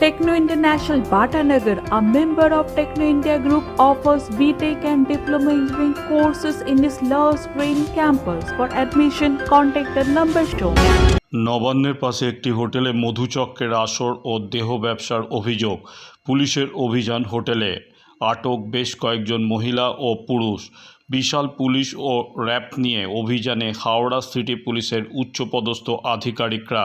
Techno International Bhatanagar, a member of Techno India Group, offers BTEC and Diploma Engineering courses in its Love Green campus. For admission, contact the number shown. নবান্নের পাশে একটি হোটেলে মধুচক্রের আসর ও দেহ ব্যবসার অভিযোগ পুলিশের অভিযান হোটেলে আটক বেশ কয়েকজন মহিলা ও পুরুষ বিশাল পুলিশ ও র্যাব নিয়ে অভিযানে হাওড়া সিটি পুলিশের উচ্চপদস্থ আধিকারিকরা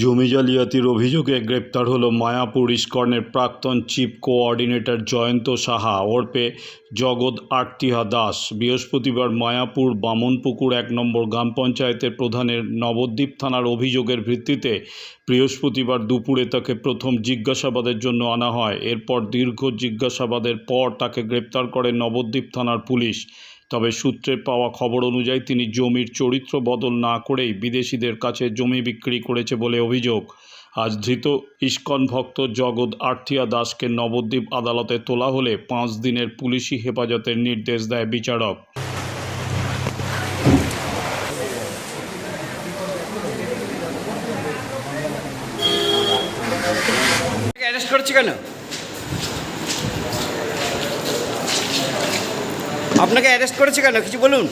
জমি জালিয়াতির অভিযোগে গ্রেপ্তার হলো মায়াপুর ইস্কনের প্রাক্তন চিফ কোঅর্ডিনেটর জয়ন্ত সাহা ওরপে জগৎ আর্তিহা দাস। বৃহস্পতিবার মায়াপুর বামনপুকুর এক নম্বর গ্রাম পঞ্চায়েতের প্রধানের নবদ্বীপ থানার অভিযোগের ভিত্তিতে বৃহস্পতিবার দুপুরে তাকে প্রথম জিজ্ঞাসাবাদের জন্য আনা হয়। এরপর দীর্ঘ জিজ্ঞাসাবাদের পর তাকে গ্রেপ্তার করে নবদ্বীপ থানার পুলিশ। তবে সূত্রে পাওয়া খবর অনুযায়ী তিনি জমির চরিত্র বদল না করেই বিদেশিদের কাছে জমি বিক্রি করেছে বলে অভিযোগ। আজ ধৃত ইস্কন ভক্ত জগৎ আর্থিয়া দাসকে নবদ্বীপ আদালতে তোলা হলে পাঁচ দিনের পুলিশি হেফাজতের নির্দেশ দেয় বিচারক। করছি কেন? আপনাকে অ্যারেস্ট করেছে কেন? কিছু বলুন।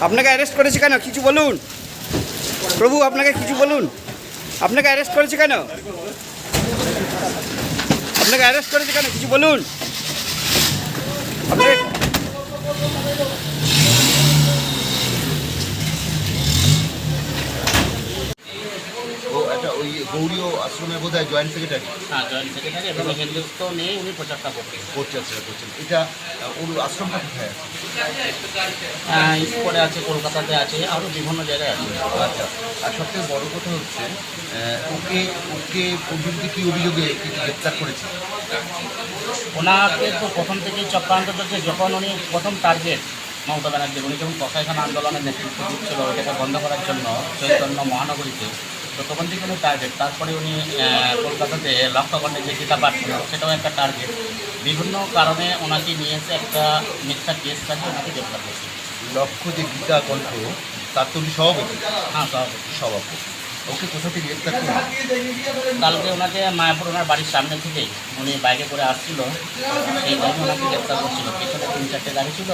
আপনাকে অ্যারেস্ট করেছে কেন? কিছু বলুন। প্রভু, আপনাকে কিছু বলুন। আপনাকে অ্যারেস্ট করেছে কেন? আপনাকে অ্যারেস্ট করেছে কেন? কিছু বলুন। আপনাকে ও একটা ওই গৌরীয় আশ্রমে বোধ হয় জয়েন্ট সেক্রেটারি হ্যাঁ জয়েন্ট সেক্রেটারি এবং হিন্দুত্ব নিয়ে উনি প্রচারটা করছেন। সেটা করছেন। এটা ওর আশ্রমটা কোথায় আছে? স্পটে আছে কলকাতাতে আছে আরও বিভিন্ন জায়গায় আছে। আচ্ছা আর সবথেকে বড় কথা হচ্ছে ওকে ওকে বিরুদ্ধে কী অভিযোগে গ্রেপ্তার করেছে? ওনাকে তো প্রথম থেকেই চক্রান্ত চলছে যখন উনি প্রথম টার্গেট মমতা ব্যানার্জি উনি যখন কসাইখানা আন্দোলনের নেতৃত্ব দিচ্ছিল এটাকে বন্ধ করার জন্য চৈতন্য মহানগরীতে তো তখন থেকে উনি টার্গেট তারপরে উনি কলকাতাতে লক্ষ্যখণ্ডে যে গীতা পাঠ সেটাও একটা টার্গেট বিভিন্ন কারণে ওনাকে নিয়ে এসে একটা মিথ্যা কেস থাকে ওনাকে গ্রেপ্তার করছে। লক্ষ্য যে গীতা কণ্ঠ তার তো উনি সভাপতি। হ্যাঁ সব সভাপতি। ওকে কোথা থেকে গ্রেপ্তার করলেন কালকে ওনাকে মায়াপুর ওনার বাড়ির সামনে থেকে উনি বাইকে করে আসছিল। সেই টাইমে ওনাকে গ্রেপ্তার করছিল। পেছনে তিন চারটে গাড়ি ছিল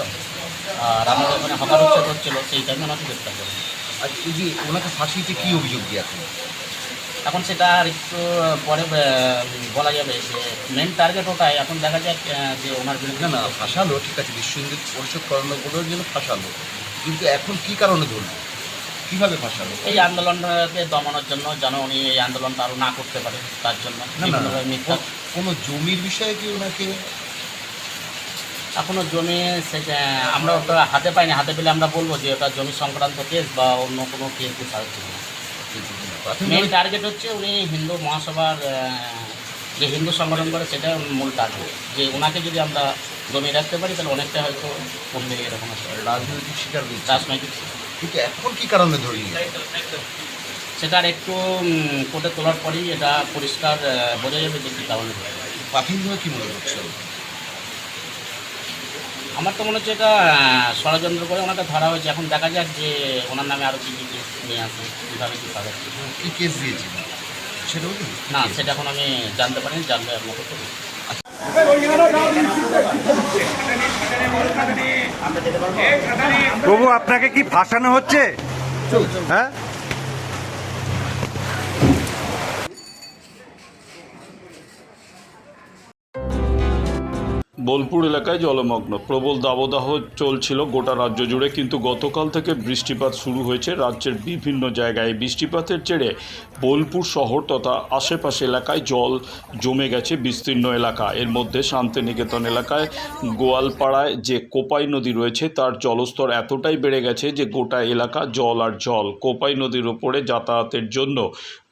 আর আমাদের ওখানে হকার উচ্ছেদ হচ্ছিল সেই টাইমে ওনাকে গ্রেপ্তার করে আর এই যে ওনাকে ফাঁসিতে কী অভিযোগ দিয়ে এখন? সেটা আর একটু পরে বলা যাবে যে মেন টার্গেট ওটাই। এখন দেখা যাক যে ওনার বিরুদ্ধে না ফাঁসালো ঠিক আছে বিশ্বহিন্দু পরিষদ করানোগুলোর জন্য ফাঁসালো। কিন্তু এখন কি কারণে ধরলো? কীভাবে ফাঁসালো? এই আন্দোলনকে দমানোর জন্য যেন উনি এই আন্দোলনটা আরও না করতে পারে তার জন্য কোনো জমির বিষয়ে কি ওনাকে এখনও জমি সেটা আমরা ওটা হাতে পাইনি। হাতে পেলে আমরা বলব যে ওটা জমি সংক্রান্ত কেস বা অন্য কোনো কেস হচ্ছে মেন টার্গেট হচ্ছে উনি হিন্দু মহাসভার যে হিন্দু সংগঠন করে সেটা মূল টার্গেট যে ওনাকে যদি আমরা জমি রাখতে পারি তাহলে অনেকটা হয়তো কমবে এরকম রাজনৈতিক শিকার রাজনৈতিক কিন্তু এখন কি কারণে ধরি সেটা আর একটু কোর্টে তোলার পরেই এটা পরিষ্কার বোঝা যাবে যে কী কারণে। প্রাথমিকভাবে কি মনে করছে আমার তো মনে হচ্ছে এটা ষড়যন্ত্র করে ওনাকে ধরা হয়েছে। এখন দেখা যাক যে ওনার নামে আরও কী কী কেস নিয়ে আসে কীভাবে কী পাবে কি কেস দিয়েছে? সেটা বলুন না সেটা এখন আমি জানতে পারিনি জানলে আপনাকে তো। প্রভু আপনাকে কি ফাঁসানো হচ্ছে? হ্যাঁ? বোলপুর এলাকায় জলমগ্ন। প্রবল দাবদাহ চলছিল গোটা রাজ্য জুড়ে, কিন্তু গতকাল থেকে বৃষ্টিপাত শুরু হয়েছে রাজ্যের বিভিন্ন জায়গায়। বৃষ্টিপাতের জেরে বোলপুর শহর তথা আশেপাশে এলাকায় জল জমে গেছে বিস্তীর্ণ এলাকা। এর মধ্যে শান্তিনিকেতন এলাকায় গোয়ালপাড়ায় যে কোপাই নদী রয়েছে, তার জলস্তর এতটাই বেড়ে গেছে যে গোটা এলাকা জল আর জল। কোপাই নদীর ওপরে যাতায়াতের জন্য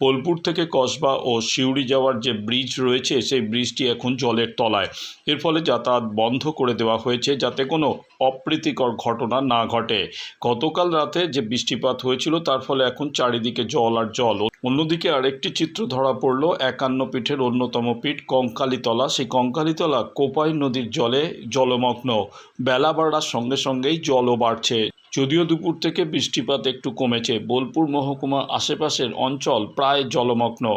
বোলপুর থেকে কসবা ও সিউড়ি যাওয়ার যে ব্রিজ রয়েছে, সেই ব্রিজটি এখন জলের তলায়। এর ফলে বন্ধ করে দেওয়া হয়েছে যাতে কোনো অপ্রীতিকর ঘটনা না ঘটে। গতকাল রাতে যে বৃষ্টিপাত হয়েছিল, তার ফলে এখন চারিদিকে জল আর জল। অন্যদিকে আরেকটি চিত্র ধরা পড়ল, একান্ন পিঠের অন্যতম পিঠ কঙ্কালীতলা। সেই কঙ্কালীতলা কোপাই নদীর জলে জলমগ্ন। বেলা বাড়ার সঙ্গে সঙ্গেই জলও বাড়ছে। যদিও দুপুর থেকে বৃষ্টিপাত একটু কমেছে, বোলপুর মহকুমা আশেপাশের অঞ্চল প্রায় জলমগ্ন।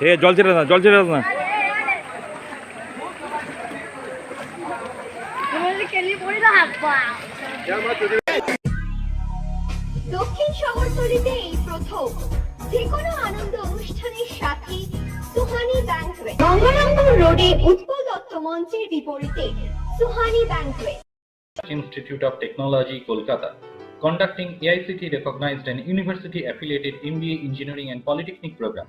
হে জল ছেড়ে না জল ছেড়ে না। প্রথম যে কোনো আনন্দ অনুষ্ঠানের সাথে সুহানি ব্যাংক Ganganandan institute of technology Kolkata conducting AICTE recognised and university affiliated MBA engineering and polytechnic programme